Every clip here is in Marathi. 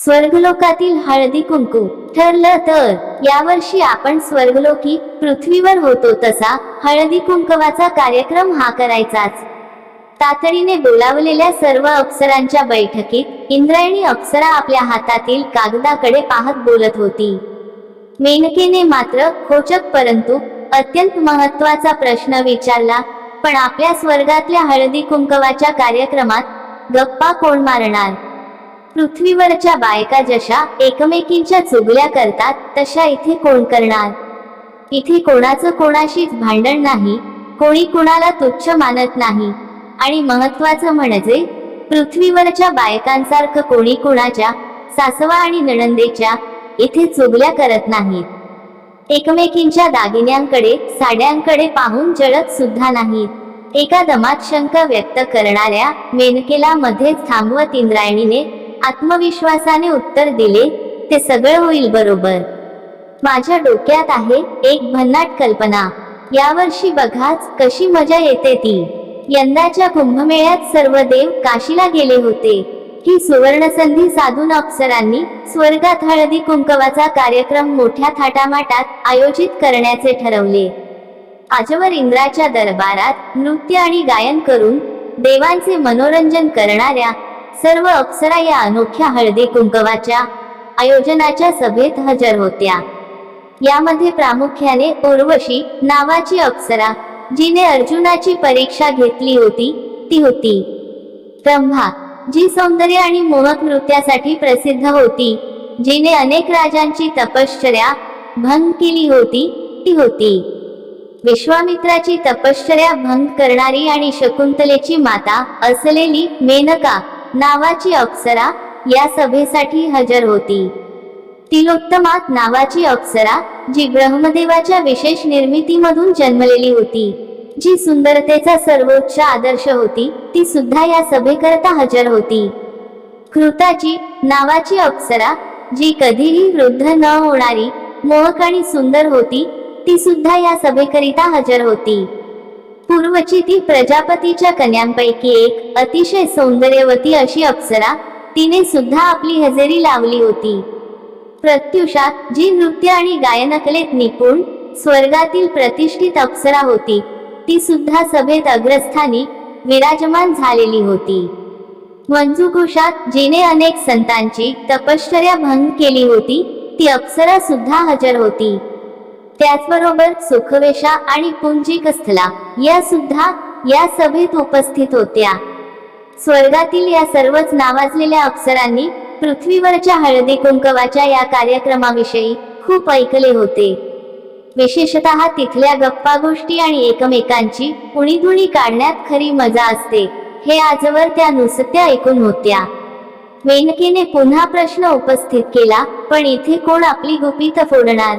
स्वर्गलोकातील हळदी कुंकू. ठरलं तर यावर्षी आपण स्वर्गलोकी पृथ्वीवर होतो तसा हळदी कुंकवाचा कार्यक्रम हा करायचाच. तातडीने बोलावलेल्या सर्व अप्सरांच्या बैठकीत इंद्रायणी अप्सरा आपल्या हातातील कागदाकडे पाहत बोलत होती. मेनकेने मात्र खोचक परंतु अत्यंत महत्त्वाचा प्रश्न विचारला पण आपल्या स्वर्गातल्या हळदी कुंकवाच्या कार्यक्रमात गप्पा कोण मारणार? पृथ्वीवरच्या बायका जशा एकमेकींच्या चुगल्या करतात तशा इथे कोण करणार? इथे कोणाचं कोणाशीच भांडण नाही कोणी कुणाला तुच्छ मानत नाही. आणि महत्वाचं म्हणजे पृथ्वीवरच्या बायकांसारखं कोणी कुणाच्या सासवा आणि नणंदेच्या इथे चुगल्या करत नाहीत एकमेकींच्या दागिन्यांकडे साड्यांकडे पाहून जळत सुद्धा नाहीत एका दमात शंका व्यक्त करणाऱ्या मेनकेला मध्येच थांबवत इंद्रायणीने आत्मविश्वासाने उत्तर दिले ते सगळं होईल बरोबर. माझ्या डोक्यात आहे एक भन्नाट कल्पना. यावर्षी बघाच कशी मजा येते ती. यंदाच्या कुंभमेळ्यात सर्व देव काशीला गेले होते. ही सुवर्णसंधी साधून अप्सरांनी स्वर्गात हळदी कुंकवाचा कार्यक्रम मोठ्या थाटामाटात आयोजित करण्याचे ठरवले. आजवर इंद्राच्या दरबारात नृत्य आणि गायन करून देवांचे मनोरंजन करणाऱ्या सर्व अप्सरा या अनोख्या हळदी कुंकवाच्या आयोजनाच्या सभेत हजर होत्या. यामध्ये प्रामुख्याने उर्वशी नावाची अप्सरा जिने अर्जुनाची परीक्षा घेतली होती ती होती. ब्रह्मा जी सौंदर्य आणि मोहक नृत्यासाठी प्रसिद्ध होती जिने अनेक राजांची तपश्चर्या भंग केली होती ती होती. विश्वामित्राची तपश्चर्या भंग करणारी आणि शकुंतलेची माता असलेली मेनका नावाची अप्सरा या सभेसाठी हजर होती. तिलोत्तमात नावाची अप्सरा जी ब्रह्मदेवाच्या विशेष निर्मितीमधून जन्मलेली होती जी सुंदरतेचा सर्वोच्च आदर्श होती ती सुद्धा या सभेकरता हजर होती. कृताची नावाची अप्सरा जी कधीही वृद्ध न होणारी मोहक आणि सुंदर होती ती सुद्धा या सभेकरिता हजर होती. पूर्वची ती प्रजापतीच्या कन्यांपैकी एक. अतिशय सौंदर्यवती अशी अप्सरा तिने सुद्धा आपली हजेरी लावली होती. प्रत्युषा जी नृत्य आणि गायनकलेत निपुण स्वर्गातील प्रतिष्ठित अप्सरा होती ती सुद्धा सभेत अग्रस्थानी विराजमान झालेली होती. मंजुघोषात जिने अनेक संतांची तपश्चर्या भंग केली होती ती अप्सरा सुद्धा हजर होती. त्याचबरोबर सुखवेशा आणि पुंजिकस्थला या सुद्धा या सभेत उपस्थित होत्या. स्वर्गातील या सर्वच नावाजलेल्या अप्सरांनी पृथ्वीवरच्या हळदी कुंकवाच्या या कार्यक्रमाविषयी खूप ऐकले होते. विशेषतः तिथल्या गप्पा गोष्टी आणि एकमेकांची उणीधुणी काढण्यात खरी मजा असते हे आजवर त्या नुसत्या ऐकून होत्या. मेनकेने पुन्हा प्रश्न उपस्थित केला पण इथे कोण आपली गुपित फोडणार?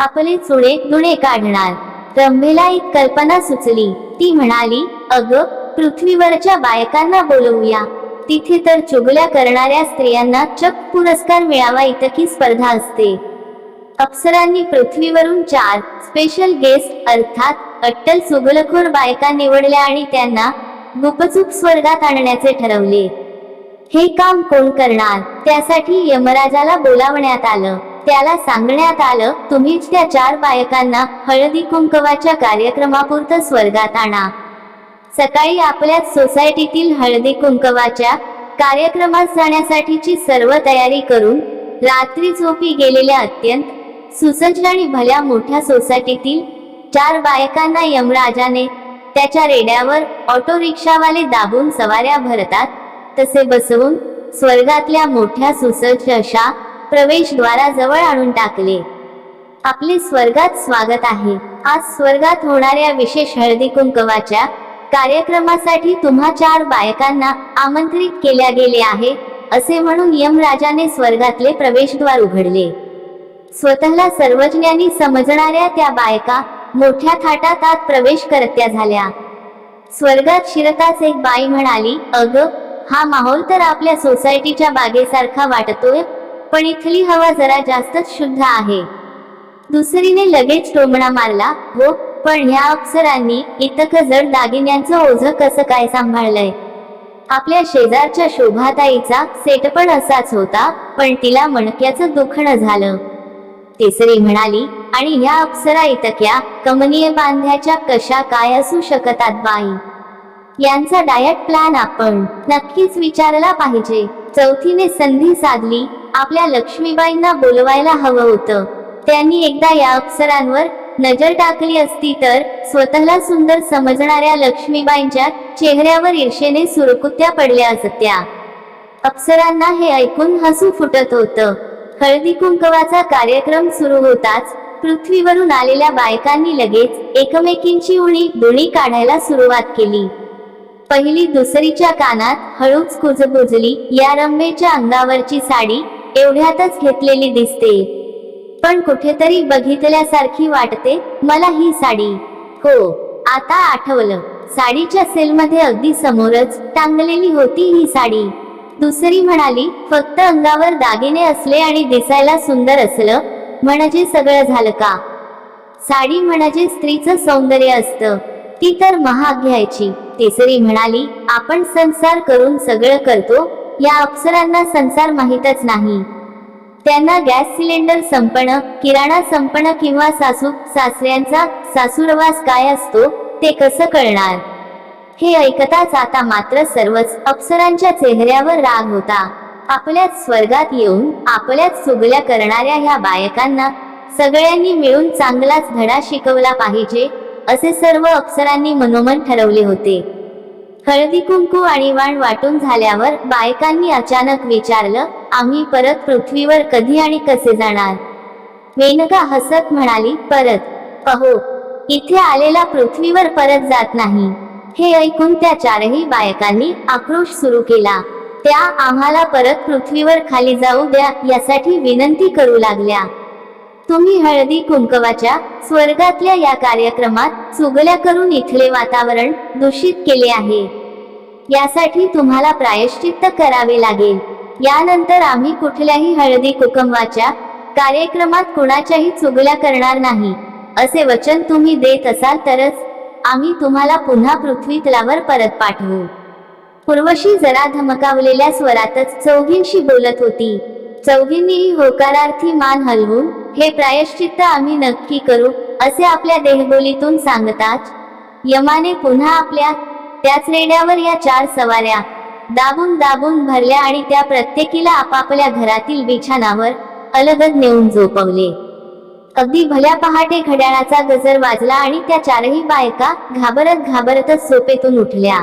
आपले चुणे दुणे काढणार. रंभेला एक कल्पना सुचली. ती म्हणाली अग पृथ्वीवरच्या बायकांना बोलवूया. तिथे तर चुगल्या करणाऱ्या स्त्रियांना चक पुरस्कार मिळावा इतकी स्पर्धा असते. अप्सरांनी पृथ्वीवरून चार स्पेशल गेस्ट अर्थात अट्टल चुगलखोर बायका निवडल्या आणि त्यांना गुपचूप स्वर्गात आणण्याचे ठरवले. हे काम कोण करणार? त्यासाठी यमराजाला बोलावण्यात आलं. त्याला सांगण्यात आलं तुम्हीच त्या चार बायकांना हळदी कुंकवाच्या कार्यक्रमापुरतं स्वर्गात आणा. सकाळी आपल्याच सोसायटीतील हळदी कुंकवाच्या कार्यक्रमात जाण्यासाठीची सर्व तयारी करून रात्री झोपी गेलेल्या अत्यंत सुसज्ज आणि भल्या मोठ्या सोसायटीतील चार बायकांना यमराजाने त्याच्या रेड्यावर ऑटो रिक्षावाले दाबून सवाऱ्या भरतात तसे बसवून स्वर्गातल्या मोठ्या सुसज्ज अशा प्रवेशद्वाराजवळ आणून टाकले. आपले स्वर्गात स्वागत आहे. आज स्वर्गात होणाऱ्या विशेष हळदी कुंकवाच्या कार्यक्रमासाठी तुम्हा चार बायकांना आमंत्रित केल्या गेले आहे असे म्हणून यमराजाने स्वर्गातले प्रवेशद्वार उघडले. स्वतःला सर्वज्ञानी समजणाऱ्या त्या बायका मोठ्या थाटात आत प्रवेश करत्या झाल्या. स्वर्गात शिरताच एक बाई म्हणाली अग हा माहोल तर आपल्या सोसायटीच्या बागेसारखा वाटतोय पण इथली हवा जरा जास्तच शुद्ध आहे. दुसरीने लगेच टोमणा मारला हो पण ह्या अप्सरांनी इतकं जड दागिन्यांचं ओझं कसं काय सांभाळलंय? आपल्या शेजारच्या शोभाताईचा सेट पण असाच होता पण तिला मणक्याचं दुखणं झालं. तिसरी म्हणाली आणि ह्या अप्सरा इतक्या कमनीय बांध्याच्या कशा काय असू शकतात बाई? यांचा डायट प्लॅन आपण. नक्कीच विचारला पाहिजे. चौथीने संधी साधली आपल्या लक्ष्मीबाईंना बोलवायला हवं होतं. त्यांनी एकदा या अप्सरांवर नजर टाकली असती तर स्वतःला सुंदर समजणाऱ्या लक्ष्मीबाईंच्या चेहऱ्यावर ईर्षेने सुरकुत्या पडल्या असत्या. अप्सरांना हे ऐकून हसू फुटत होतं. हळदी कुंकवाचा कार्यक्रम सुरू होताच पृथ्वीवरून आलेल्या बायकांनी लगेच एकमेकींची उणी दुणी काढायला सुरुवात केली. पहिली दुसरीच्या कानात हळूच कुजबुजली या रम्येच्या अंगावरची साडी एवढ्यातच घेतलेली दिसते. पण कुठेतरी बघितल्यासारखी वाटते मला ही साडी. हो आता आठवलं. साडीच्या सेलमध्ये अगदी समोरच टांगलेली होती ही साडी. दुसरी म्हणाली फक्त अंगावर दागिने असले आणि दिसायला सुंदर असलं म्हणजे सगळं झालं का? साडी म्हणजे स्त्रीचं सौंदर्य असतं. ती तर महाग घ्यायची. तिसरी म्हणाली आपण संसार करून सगळं करतो या अप्सरांना संसार माहीतच नाही. त्यांना गॅस सिलेंडर संपणं किराणा संपणं किंवा सासू सासऱ्यांचा सासूरवास काय असतो ते कसं कळणार? हे ऐकताच आता मात्र सर्वच अप्सरांच्या चेहऱ्यावर राग होता. आपल्याच स्वर्गात येऊन आपल्याच चुगल्या करणाऱ्या ह्या बायकांना सगळ्यांनी मिळून चांगलाच धडा शिकवला पाहिजे असे सर्व अप्सरांनी मनोमन ठरवले होते. हळदी कुंकू आणि वाण वाटून झाल्यावर बायकांनी अचानक विचारलं आम्ही परत पृथ्वीवर कधी आणि कसे जाणार? मेनका हसत म्हणाली परत. अहो इथे आलेला पृथ्वीवर परत जात नाही. हे ऐकून त्या चारही बायकांनी आक्रोश सुरू केला. त्या आम्हाला परत पृथ्वीवर खाली जाऊ द्या यासाठी विनंती करू लागल्या. तुम्ही हळदी कुंकवाच्या स्वर्गातल्या या कार्यक्रमात चुगल्या करून इथले वातावरण दूषित केले आहे. यासाठी तुम्हाला प्रायश्चित्त करावे लागेल. यानंतर आम्ही कुठल्याही हळदी कुंकवाच्या कार्यक्रमात कुणाच्याही चुगल्या करणार नाही. असे वचन तुम्ही देत असाल तरच आम्ही तुम्हाला पुन्हा पृथ्वी तलावर परत पाठवू. पूर्वशी जरा धमकावलेल्या स्वरातच चौघींशी बोलत होती. चौघींनीही होकारार्थी मान हलवून हे प्रायश्चित्त आम्ही नक्की करू असे आपल्या देहबोलीतून सांगताच यमाने पुन्हा आपल्या त्याच रेड्यावर या चार सवाऱ्या दाबून दाबून भरल्या आणि त्या प्रत्येकीला आपापल्या घरातील बिछानावर अलगद नेऊन झोपवले. अगदी भल्या पहाटे घड्याळाचा गजर वाजला आणि त्या चारही बायका घाबरत घाबरतच सोपेतून उठल्या.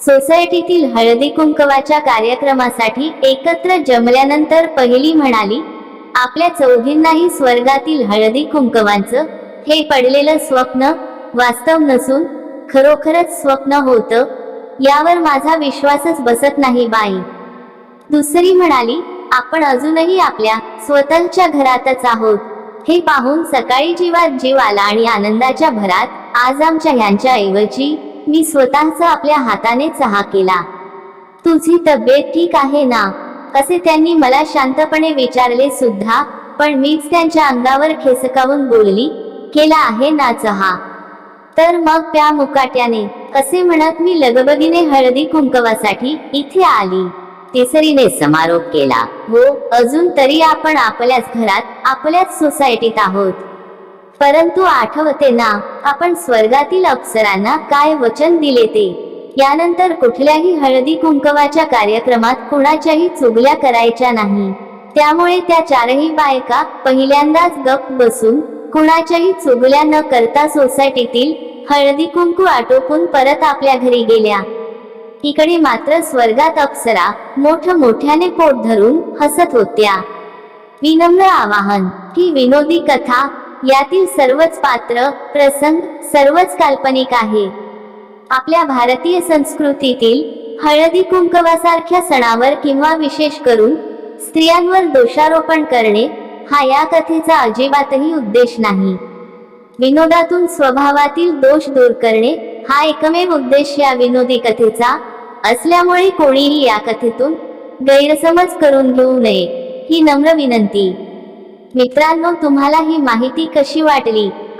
सोसायटीतील हळदी कुंकवाच्या कार्यक्रमासाठी एकत्र जमल्यानंतर पहिली म्हणाली आपल्या चौघींनाही स्वर्गातील हळदी कुंकवांचं हे पडलेलं स्वप्न वास्तव नसून खरोखरच स्वप्न होतं यावर माझा विश्वासच बसत नाही बाई. दुसरी म्हणाली आपण अजूनही आपल्या स्वतःच्या घरातच आहोत. हे पाहून सकाळी जीवात जीव आला आणि आनंदाच्या भरात आज आमच्या ह्यांच्या ऐवजी मी स्वतःचा आपल्या हाताने चहा केला. तुझी तब्येत ठीक आहे ना? असे त्यांनी मला शांतपणे विचारले सुद्धा पण मीच त्यांच्या अंगावर खेसकावून बोलली केला आहे नाच हा तर मग त्या मुकाट्याने असे म्हणत मी लगबगीने हळदी कुंकवासाठी इथे आली. तिसरीने समारोप केला. हो अजून तरी आपण आपल्याच घरात आपल्याच सोसायटीत आहोत. परंतु आठवते ना आपण स्वर्गातील अप्सरांना काय वचन दिले ते? यानंतर कुठल्याही हळदी कुंकवाच्या कार्यक्रमात कुणाच्याही चुगल्या करायच्या नाही. त्यामुळे त्या चारही बायका पहिल्यांदाच गप बसून कुणाच्याही चुगल्या न करता सोसायटीतील हळदी कुंकू आटोपून परत आपल्या घरी गेल्या. इकडे मात्र स्वर्गात अप्सरा मोठ मोठ्याने पोट धरून हसत होत्या. विनम्र आवाहन ही विनोदी कथा यातील सर्वच पात्र प्रसंग सर्वच काल्पनिक आहे. आपल्या भारतीय संस्कृतीतील हळदी कुंकवासारख्या सणावर किंवा विशेष करून स्त्रियांवर दोषारोपण करणे हा या कथेचा अजिबातही उद्देश नाही. विनोदातून स्वभावातील दोष दूर करणे हा एकमेव उद्देश या विनोदी कथेचा असल्यामुळे कोणीही या कथेतून गैरसमज करून घेऊ नये ही नम्र विनंती. मित्रांनो तुम्हाला ही माहिती कशी वाटली?